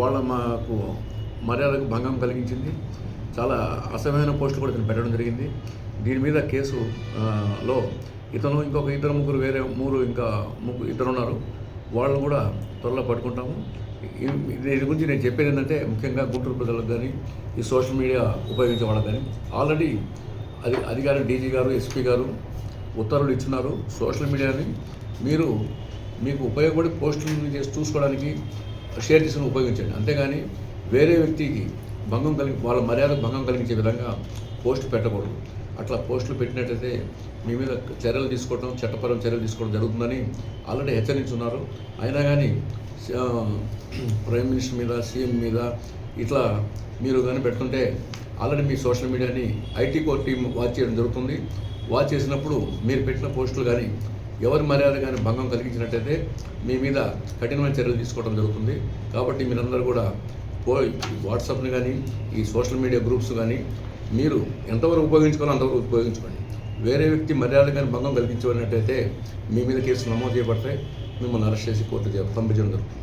వాళ్ళ మాకు మర్యాదకు భంగం కలిగించింది. చాలా అసహ్యమైన పోస్టులు కూడా ఇతను పెట్టడం జరిగింది. దీని మీద కేసు లో ఇతను ఇంకొక ఇద్దరు ముగ్గురు వేరే మూడు ఇంకా ముగ్గురు ఇద్దరు ఉన్నారు వాళ్ళని కూడా త్వరలో పట్టుకుంటాము. దీని గురించి నేను చెప్పేది ఏంటంటే ముఖ్యంగా గుంటూరు ప్రజలకు కానీ ఈ సోషల్ మీడియా ఉపయోగించే వాళ్ళకి కానీ ఆల్రెడీ అది అధికారి డీజీ గారు ఎస్పీ గారు ఉత్తర్వులు ఇచ్చినారు సోషల్ మీడియాని మీరు మీకు ఉపయోగపడి పోస్టులు చేసి చూసుకోవడానికి షేర్ చేసుకుని ఉపయోగించండి. అంతేగాని వేరే వ్యక్తికి భంగం కలిగి వాళ్ళ మర్యాద భంగం కలిగించే విధంగా పోస్ట్ పెట్టకూడదు. అట్లా పోస్టులు పెట్టినట్టయితే మీ మీద చర్యలు తీసుకోవడం చట్టపరం చర్యలు తీసుకోవడం జరుగుతుందని ఆల్రెడీ హెచ్చరించున్నారు. అయినా కానీ ప్రైమ్ మినిస్టర్ మీద సీఎం మీద ఇట్లా మీరు కానీ పెడుతుంటే ఆల్రెడీ మీ సోషల్ మీడియాని ఐటీ కోర్ టీం వాచ్ చేయడం జరుగుతుంది. వాచ్ చేసినప్పుడు మీరు పెట్టిన పోస్టులు కానీ ఎవరి మర్యాద కానీ భంగం కలిగించినట్టయితే మీ మీద కఠినమైన చర్యలు తీసుకోవడం జరుగుతుంది. కాబట్టి మీరందరూ కూడా పో వాట్సాప్ని కానీ ఈ సోషల్ మీడియా గ్రూప్స్ కానీ మీరు ఎంతవరకు ఉపయోగించుకోవాలో అంతవరకు ఉపయోగించుకోండి. వేరే వ్యక్తి మర్యాద కానీ భంగం కలిగించుకున్నట్టయితే మీ మీద కేసులు నమోదు చేయబడతాయి. మిమ్మల్ని అరెస్ట్ చేసి కోర్టు పంపించడం జరుగుతుంది.